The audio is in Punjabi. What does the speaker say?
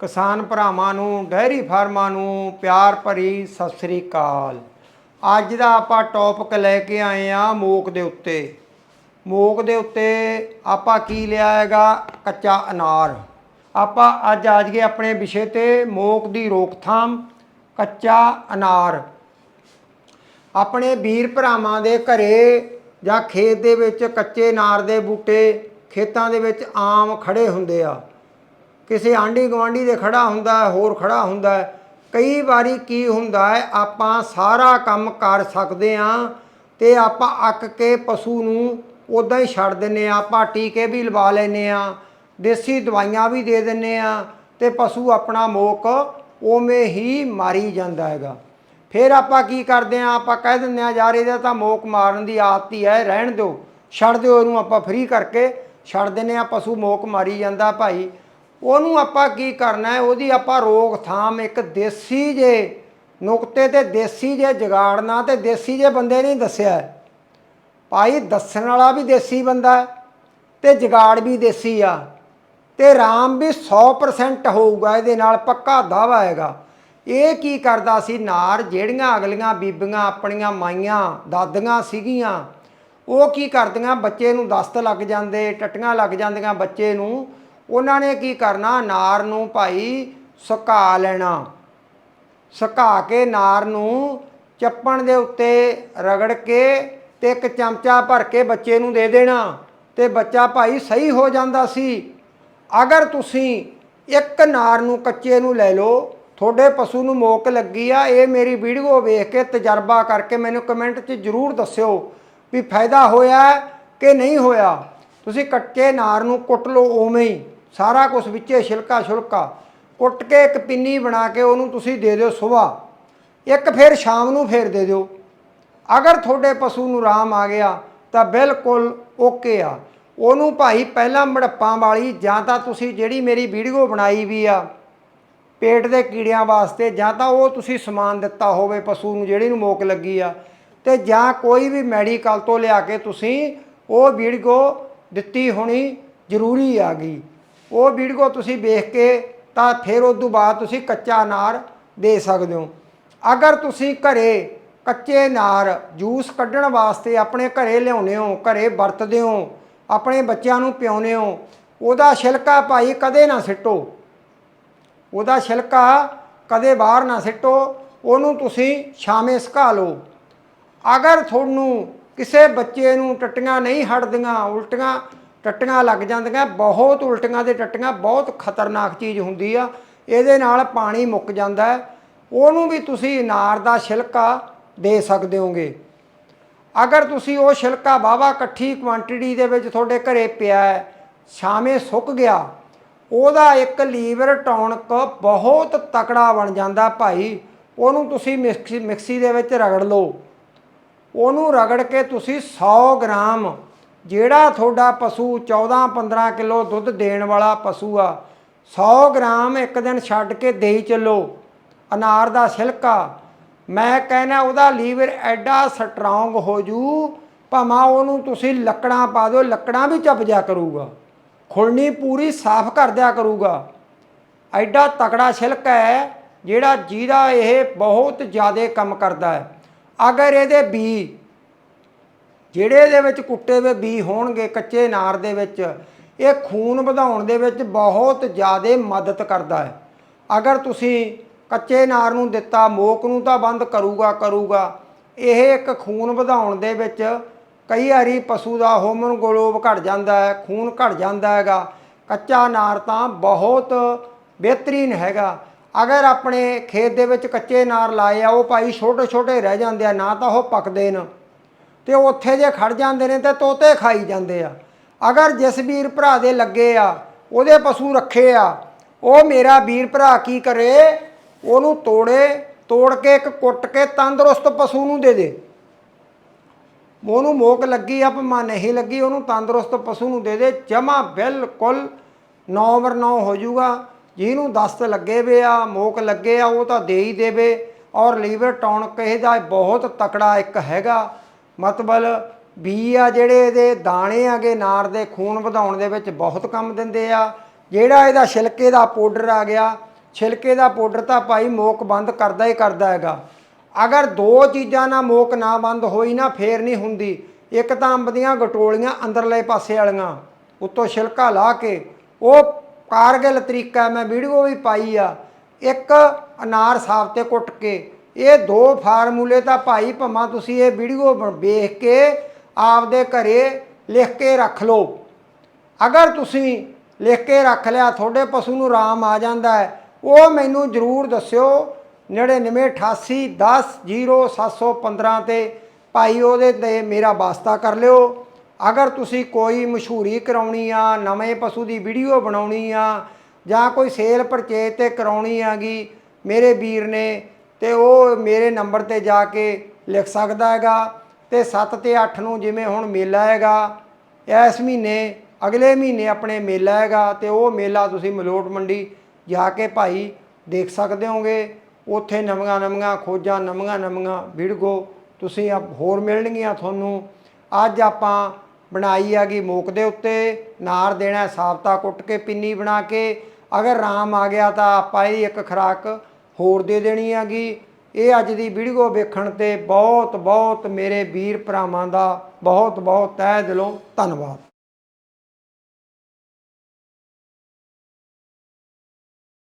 ਕਿਸਾਨ ਭਰਾਵਾਂ ਨੂੰ, ਡੈਰੀ ਫਾਰਮਾਂ ਨੂੰ ਪਿਆਰ ਭਰੀ ਸਤਿ ਸ੍ਰੀ ਅਕਾਲ। ਅੱਜ ਦਾ ਆਪਾਂ ਟੌਪਿਕ ਲੈ ਕੇ ਆਏ ਆ ਮੋਕ ਦੇ ਉੱਤੇ। ਮੋਕ ਦੇ ਉੱਤੇ ਆਪਾਂ ਕੀ ਲਿਆ ਹੈਗਾ? ਕੱਚਾ ਅਨਾਰ। ਆਪਾਂ ਅੱਜ ਆ ਜਾਈਏ ਆਪਣੇ ਵਿਸ਼ੇ ਤੇ ਮੋਕ ਦੀ ਰੋਕਥਾਮ, ਕੱਚਾ ਅਨਾਰ। ਆਪਣੇ ਵੀਰ ਭਰਾਵਾਂ ਦੇ ਘਰੇ ਜਾਂ ਖੇਤ ਦੇ ਵਿੱਚ ਕੱਚੇ ਅਨਾਰ ਦੇ ਬੂਟੇ ਖੇਤਾਂ ਦੇ ਵਿੱਚ ਆਮ ਖੜੇ ਹੁੰਦੇ ਆ। ਕਿਸੇ ਆਂਢੀ ਗੁਆਂਢੀ ਦੇ ਖੜਾ ਹੁੰਦਾ ਹੋਰ ਖੜਾ ਹੁੰਦਾ ਕਈ ਵਾਰੀ ਕੀ ਹੁੰਦਾ ਹੈ, ਆਪਾਂ ਸਾਰਾ ਕੰਮ ਕਰ ਸਕਦੇ ਆ ਤੇ ਆਪਾਂ ਅੱਕ ਕੇ ਪਸ਼ੂ ਨੂੰ ਉਦਾਂ ਹੀ ਛੱਡ ਦਿੰਨੇ ਆ ਆਪਾਂ ਟੀਕੇ ਵੀ ਲਵਾ ਲੈਨੇ ਆ ਦੇਸੀ ਦਵਾਈਆਂ ਵੀ ਦੇ ਦਿੰਨੇ ਆ ਤੇ ਪਸ਼ੂ ਆਪਣਾ ਮੋਕ ਉਵੇਂ ਹੀ ਮਾਰੀ ਜਾਂਦਾ ਹੈਗਾ। ਫਿਰ ਆਪਾਂ ਕੀ ਕਰਦੇ ਆ ਆਪਾਂ ਕਹਿ ਦਿੰਦੇ ਆ ਯਾਰ ਇਹਦਾ ਤਾਂ ਮੋਕ ਮਾਰਨ ਦੀ ਆਦਤ ਹੀ ਹੈ, ਰਹਿਣ ਦਿਓ, ਛੱਡ ਦਿਓ ਇਹਨੂੰ ਆਪਾਂ ਫ੍ਰੀ ਕਰਕੇ, ਛੱਡ ਦਿੰਨੇ ਆ ਪਸ਼ੂ ਮੋਕ ਮਾਰੀ ਜਾਂਦਾ ਭਾਈ। ਉਹਨੂੰ ਆਪਾਂ ਕੀ ਕਰਨਾ ਹੈ? ਉਹਦੀ ਆਪਾਂ ਰੋਕਥਾਮ ਇੱਕ ਦੇਸੀ ਜੇ ਨੁਕਤੇ ਤੇ ਦੇਸੀ ਜੇ ਜਗਾੜਨਾ ਤੇ ਦੇਸੀ ਜੇ ਬੰਦੇ ਨੇ ਦੱਸਿਆ ਭਾਈ ਦੱਸਣ ਵਾਲਾ ਵੀ ਦੇਸੀ ਬੰਦਾ ਹੈ ਤੇ ਜਗਾੜ ਵੀ ਦੇਸੀ ਆ ਤੇ ਰਾਮ ਵੀ 100% ਹੋਊਗਾ, ਇਹਦੇ ਨਾਲ ਪੱਕਾ ਦਾਵਾ ਹੈਗਾ। ਇਹ ਕੀ ਕਰਦਾ ਸੀ? ਨਾਰ ਜਿਹੜੀਆਂ ਅਗਲੀਆਂ ਬੀਬੀਆਂ, ਆਪਣੀਆਂ ਮਾਈਆਂ, ਦਾਦੀਆਂ ਸੀਗੀਆਂ, ਉਹ ਕੀ ਕਰਦੀਆਂ? ਬੱਚੇ ਨੂੰ ਦਸਤ ਲੱਗ ਜਾਂਦੇ, ਟੱਟੀਆਂ ਲੱਗ ਜਾਂਦੀਆਂ ਬੱਚੇ ਨੂੰ। ਉਹਨਾਂ ਨੇ ਕੀ ਕਰਨਾ? ਨਾਰ ਨੂੰ ਭਾਈ ਸੁਕਾ ਲੈਣਾ। ਸੁਕਾ ਕੇ ਨਾਰ ਨੂੰ ਚੱਪਣ ਦੇ ਉੱਤੇ ਰਗੜ ਕੇ ਤੇ ਇੱਕ ਚਮਚਾ ਭਰ ਕੇ ਬੱਚੇ ਨੂੰ ਦੇ ਦੇਣਾ ਤੇ ਬੱਚਾ ਭਾਈ ਸਹੀ ਹੋ ਜਾਂਦਾ ਸੀ। ਅਗਰ ਤੁਸੀਂ ਇੱਕ ਨਾਰ ਨੂੰ ਕੱਚੇ ਨੂੰ ਲੈ ਲਓ, ਤੁਹਾਡੇ ਪਸ਼ੂ ਨੂੰ ਮੋਕ ਲੱਗੀ ਆ, ਇਹ ਮੇਰੀ ਵੀਡੀਓ ਵੇਖ ਕੇ ਤਜਰਬਾ ਕਰਕੇ ਮੈਨੂੰ ਕਮੈਂਟ 'ਚ ਜਰੂਰ ਦੱਸਿਓ ਵੀ ਫਾਇਦਾ ਹੋਇਆ ਕਿ ਨਹੀਂ ਹੋਇਆ। ਤੁਸੀਂ ਕੱਚੇ ਨਾਰ ਨੂੰ ਕੁੱਟ ਲਓ ਉਵੇਂ ਹੀ। ਸਾਰਾ ਕੁਝ ਵਿੱਚੇ ਛਿਲਕਾ ਛੁਲਕਾ। ਕੁੱਟ ਕੇ ਇੱਕ ਪਿੰਨੀ ਬਣਾ ਕੇ ਉਹਨੂੰ ਤੁਸੀਂ ਦੇ ਦਿਓ ਸਵੇਰ ਇੱਕ ਫਿਰ ਸ਼ਾਮ ਨੂੰ ਫੇਰ ਦੇ ਦਿਓ। ਅਗਰ ਤੁਹਾਡੇ ਪਸ਼ੂ ਨੂੰ ਆਰਾਮ ਆ ਗਿਆ, ਤਾਂ ਬਿਲਕੁਲ ਓਕੇ ਆ। ਉਹਨੂੰ ਭਾਈ ਪਹਿਲਾਂ ਮੜੱਪਾਂ ਵਾਲੀ ਜਾਂ ਤਾਂ ਤੁਸੀਂ ਜਿਹੜੀ ਮੇਰੀ ਵੀਡੀਓ ਬਣਾਈ ਵੀ ਆ ਪੇਟ ਦੇ ਕੀੜਿਆਂ ਵਾਸਤੇ, ਜਾਂ ਤਾਂ ਉਹ ਤੁਸੀਂ ਸਮਾਨ ਦਿੱਤਾ ਹੋਵੇ ਪਸ਼ੂ ਨੂੰ ਜਿਹੜੀ ਨੂੰ ਮੋਕ ਲੱਗੀ ਆ, ਤੇ ਜਾਂ ਕੋਈ ਵੀ ਮੈਡੀਕਲ ਤੋਂ ਲਿਆ ਕੇ ਤੁਸੀਂ ਉਹ ਵੀਡੀਓ ਦਿੱਤੀ ਹੋਣੀ ਜ਼ਰੂਰੀ ਆ ਗਈ। ਉਹ ਵੀਡੀਓ ਤੁਸੀਂ ਵੇਖ ਕੇ ਤਾਂ ਫਿਰ ਉਸ ਤੋਂ ਬਾਅਦ ਤੁਸੀਂ ਕੱਚਾ ਅਨਾਰ ਦੇ ਸਕਦੇ ਹੋ। ਅਗਰ ਤੁਸੀਂ ਘਰੇ ਕੱਚੇ ਨਾਰ ਜੂਸ ਕੱਢਣ ਵਾਸਤੇ ਆਪਣੇ ਘਰੇ ਲਿਆਉਨੇ ਹੋ, ਘਰੇ ਵਰਤਦੇ ਹੋ, ਆਪਣੇ ਬੱਚਿਆਂ ਨੂੰ ਪਿਆਉਂਦੇ ਹੋ, ਉਹਦਾ ਛਿਲਕਾ ਭਾਈ ਕਦੇ ਨਾ ਸਿੱਟੋ। ਉਹਦਾ ਛਿਲਕਾ ਕਦੇ ਬਾਹਰ ਨਾ ਸਿੱਟੋ, ਉਹਨੂੰ ਤੁਸੀਂ ਛਾਵੇਂ ਸੁਕਾ ਲਓ। ਅਗਰ ਤੁਹਾਨੂੰ ਕਿਸੇ ਬੱਚੇ ਨੂੰ ਟੱਟੀਆਂ ਨਹੀਂ ਹਟਦੀਆਂ, ਉਲਟੀਆਂ ਟੱਟੀਆਂ ਲੱਗ ਜਾਂਦੀਆਂ, ਬਹੁਤ ਉਲਟੀਆਂ ਦੇ ਟੱਟੀਆਂ, ਬਹੁਤ ਖਤਰਨਾਕ ਚੀਜ਼ ਹੁੰਦੀ ਆ, ਇਹਦੇ ਨਾਲ ਪਾਣੀ ਮੁੱਕ ਜਾਂਦਾ ਹੈ। ਉਹਨੂੰ ਵੀ ਤੁਸੀਂ ਅਨਾਰ ਦਾ ਛਿਲਕਾ ਦੇ ਸਕਦੇ ਹੋਗੇ। ਅਗਰ ਤੁਸੀਂ ਉਹ ਛਿਲਕਾ ਵਾਹਵਾ ਇਕੱਠੀ ਕੁਆਂਟੀਟੀ ਦੇ ਵਿੱਚ ਤੁਹਾਡੇ ਘਰੇ ਪਿਆ ਹੈ, ਛਾਵੇਂ ਸੁੱਕ ਗਿਆ, ਉਹਦਾ ਇੱਕ ਲੀਵਰ ਟੌਨਕ ਬਹੁਤ ਤਕੜਾ ਬਣ ਜਾਂਦਾ ਭਾਈ। ਉਹਨੂੰ ਤੁਸੀਂ ਮਿਕਸੀ ਮਿਕਸੀ ਦੇ ਵਿੱਚ ਰਗੜ ਲਓ। ਉਹਨੂੰ ਰਗੜ ਕੇ ਤੁਸੀਂ 100 ਗ੍ਰਾਮ ਜਿਹੜਾ ਤੁਹਾਡਾ ਪਸ਼ੂ 14-15 ਕਿਲੋ ਦੁੱਧ ਦੇਣ ਵਾਲਾ ਪਸ਼ੂ ਆ 100 ਗ੍ਰਾਮ ਇੱਕ ਦਿਨ ਛੱਡ ਕੇ ਦੇਈ ਚੱਲੋ। ਅਨਾਰ ਦਾ ਛਿਲਕਾ। ਮੈਂ ਕਹਿੰਦਾ ਉਹਦਾ ਲੀਵਰ ਐਡਾ ਸਟਰੋਂਗ ਹੋ ਜੂ, ਭਾਵੇਂ ਉਹਨੂੰ ਤੁਸੀਂ ਲੱਕੜਾਂ ਪਾ ਦਿਓ, ਲੱਕੜਾਂ ਵੀ ਚੱਪ ਜਾ ਕਰੂਗਾ। ਖੁਰਨੀ ਪੂਰੀ ਸਾਫ਼ ਕਰ ਦਿਆ ਕਰੂਗਾ। ਐਡਾ ਤਕੜਾ ਛਿਲਕਾ ਹੈ, ਜਿਹੜਾ ਜਿਹਦਾ ਇਹ ਬਹੁਤ ਜ਼ਿਆਦਾ ਕੰਮ ਕਰਦਾ ਹੈ। ਅਗਰ ਇਹਦੇ ਬੀ ਜਿਹੜੇ ਇਹਦੇ ਵਿੱਚ ਕੁੱਟੇ ਹੋਏ ਬੀ ਹੋਣਗੇ ਕੱਚੇ ਨਾਰ ਦੇ ਵਿੱਚ, ਇਹ ਖੂਨ ਵਧਾਉਣ ਦੇ ਵਿੱਚ ਬਹੁਤ ਜ਼ਿਆਦਾ ਮਦਦ ਕਰਦਾ ਹੈ। ਅਗਰ ਤੁਸੀਂ ਕੱਚੇ ਨਾਰ ਨੂੰ ਦਿੱਤਾ, ਮੋਕ ਨੂੰ ਤਾਂ ਬੰਦ ਕਰੂਗਾ ਕਰੂਗਾ। ਇਹ ਇੱਕ ਖੂਨ ਵਧਾਉਣ ਦੇ ਵਿੱਚ ਕਈ ਵਾਰੀ ਪਸ਼ੂ ਦਾ ਹੋਮੋਗਲੋਬ ਘਟ ਜਾਂਦਾ ਹੈ, ਖੂਨ ਘਟ ਜਾਂਦਾ ਹੈਗਾ। ਕੱਚਾ ਨਾਰ ਤਾਂ ਬਹੁਤ ਬਿਹਤਰੀਨ ਹੈਗਾ। ਅਗਰ ਆਪਣੇ ਖੇਤ ਦੇ ਵਿੱਚ ਕੱਚੇ ਨਾਰ ਲਾਏ ਆ, ਉਹ ਭਾਈ ਛੋਟੇ ਛੋਟੇ ਰਹਿ ਜਾਂਦੇ ਆ, ਨਾ ਤਾਂ ਉਹ ਪੱਕਦੇ ਨੇ। ਤੇ ਉੱਥੇ ਜੇ ਖੜ ਜਾਂਦੇ ਨੇ ਤੇ ਤੋਤੇ ਖਾਈ ਜਾਂਦੇ ਆ। ਅਗਰ ਜਿਸ ਵੀਰ ਭਰਾ ਦੇ ਲੱਗੇ ਆ, ਉਹਦੇ ਪਸ਼ੂ ਰੱਖੇ ਆ, ਉਹ ਮੇਰਾ ਵੀਰ ਭਰਾ ਕੀ ਕਰੇ? ਉਹਨੂੰ ਤੋੜੇ, ਤੋੜ ਕੇ ਇੱਕ ਕੁੱਟ ਕੇ ਤੰਦਰੁਸਤ ਪਸ਼ੂ ਨੂੰ ਦੇ ਦੇ। ਉਹਨੂੰ ਮੋਕ ਲੱਗੀ ਆ ਭਾਵੇਂ ਨਹੀਂ ਲੱਗੀ, ਉਹਨੂੰ ਤੰਦਰੁਸਤ ਪਸ਼ੂ ਨੂੰ ਦੇ ਦੇ। ਜਮਾ ਬਿਲਕੁਲ 9 ਵਰ 9 ਹੋ ਜਾਊਗਾ। ਜਿਹਨੂੰ ਦਸਤ ਲੱਗੇ ਵੇ ਆ, ਮੋਕ ਲੱਗੇ ਆ, ਉਹ ਤਾਂ ਦੇ ਹੀ ਦੇਵੇ। ਔਰ ਲੀਵਰ ਟੌਨਕ ਇਹਦਾ ਬਹੁਤ ਤਕੜਾ ਇੱਕ ਹੈਗਾ। ਮਤਲਬ ਬੀ ਆ ਜਿਹੜੇ ਇਹਦੇ ਦਾਣੇ ਆਗੇ ਨਾਰ ਦੇ ਖੂਨ ਵਧਾਉਣ ਦੇ ਵਿੱਚ ਬਹੁਤ ਕੰਮ ਦਿੰਦੇ ਆ। ਜਿਹੜਾ ਇਹਦਾ ਛਿਲਕੇ ਦਾ ਪਾਊਡਰ ਆ ਗਿਆ, ਛਿਲਕੇ ਦਾ ਪਾਊਡਰ ਤਾਂ ਭਾਈ ਮੋਕ ਬੰਦ ਕਰਦਾ ਹੀ ਕਰਦਾ ਹੈਗਾ। ਅਗਰ ਦੋ ਚੀਜ਼ਾਂ ਨਾਲ ਮੋਕ ਨਾ ਬੰਦ ਹੋਈ ਨਾ, ਫੇਰ ਨਹੀਂ ਹੁੰਦੀ। ਇੱਕ ਤਾਂ ਅੰਬ ਦੀਆਂ ਗਟੋਲੀਆਂ ਅੰਦਰਲੇ ਪਾਸੇ ਵਾਲੀਆਂ, ਉੱਤੋਂ ਛਿਲਕਾ ਲਾ ਕੇ, ਉਹ ਕਾਰਗਿਲ ਤਰੀਕਾ ਮੈਂ ਵੀਡੀਓ ਵੀ ਪਾਈ ਆ। ਇੱਕ ਅਨਾਰ ਸਾਫ਼ ਤੇ ਕੁੱਟ ਕੇ ਇਹ ਦੋ ਫਾਰਮੂਲੇ ਤਾਂ ਭਾਈ ਭਮਾ ਤੁਸੀਂ ਇਹ ਵੀਡੀਓ ਬ- ਵੇਖ ਕੇ ਆਪਦੇ ਘਰੇ ਲਿਖ ਕੇ ਰੱਖ ਲਓ। ਅਗਰ ਤੁਸੀਂ ਲਿਖ ਕੇ ਰੱਖ ਲਿਆ, ਤੁਹਾਡੇ ਪਸ਼ੂ ਨੂੰ ਆਰਾਮ ਆ ਜਾਂਦਾ ਹੈ, ਉਹ ਮੈਨੂੰ ਜਰੂਰ ਦੱਸਿਓ। 9988 10 0715 ਤੇ ਭਾਈ ਉਹਦੇ ਤੇ ਮੇਰਾ ਵਾਸਤਾ ਕਰ ਲਿਓ। ਅਗਰ ਤੁਸੀਂ ਕੋਈ ਮਸ਼ਹੂਰੀ ਕਰਾਉਣੀ ਆ, ਨਵੇਂ ਪਸ਼ੂ ਦੀ ਵੀਡੀਓ ਬਣਾਉਣੀ ਆ ਜਾਂ ਕੋਈ ਸੇਲ ਪਰਚੇਜ ਤੇ ਕਰਾਉਣੀ ਆਗੀ ਮੇਰੇ ਵੀਰ ਨੇ ਤੇ ਉਹ ਮੇਰੇ ਨੰਬਰ ਤੇ ਜਾ ਕੇ ਲਿਖ ਸਕਦਾ ਹੈਗਾ ਤੇ 7 ਤੇ 8 ਨੂੰ ਜਿਵੇਂ ਹੁਣ ਮੇਲਾ ਹੈਗਾ, ਇਸ ਮਹੀਨੇ, ਅਗਲੇ ਮਹੀਨੇ ਆਪਣੇ ਮੇਲਾ ਹੈਗਾ ਤੇ ਉਹ ਮੇਲਾ ਤੁਸੀਂ ਮਲੋਟ ਮੰਡੀ ਜਾ ਕੇ ਭਾਈ ਦੇਖ ਸਕਦੇ ਹੋਗੇ। ਉੱਥੇ ਨਵੀਆਂ ਨਵੀਆਂ ਖੋਜਾਂ, ਨਵੀਆਂ ਨਵੀਆਂ ਵੀਡੀਓ ਤੁਸੀਂ ਆਪ- ਹੋਰ ਮਿਲਣਗੀਆਂ ਤੁਹਾਨੂੰ। ਅੱਜ ਆਪਾਂ ਬਣਾਈ ਹੈਗੀ ਮੋਕ ਦੇ ਉੱਤੇ, ਨਾਰ ਦੇਣਾ ਸਾਫਤਾ ਕੁੱਟ ਕੇ, ਪਿੰਨੀ ਬਣਾ ਕੇ। ਅਗਰ ਰਾਮ ਆ ਗਿਆ ਤਾਂ ਆਪਾਂ ਇਹਦੀ ਇੱਕ ਖੁਰਾਕ ਹੋਰ ਦੇ ਦੇਣੀ ਹੈਗੀ। ਇਹ ਅੱਜ ਦੀ ਵੀਡੀਓ ਵੇਖਣ ਤੇ ਬਹੁਤ ਬਹੁਤ ਮੇਰੇ ਵੀਰ ਭਰਾਵਾਂ ਦਾ ਬਹੁਤ ਬਹੁਤ ਤਹਿ ਦਿਲੋਂ ਧੰਨਵਾਦ।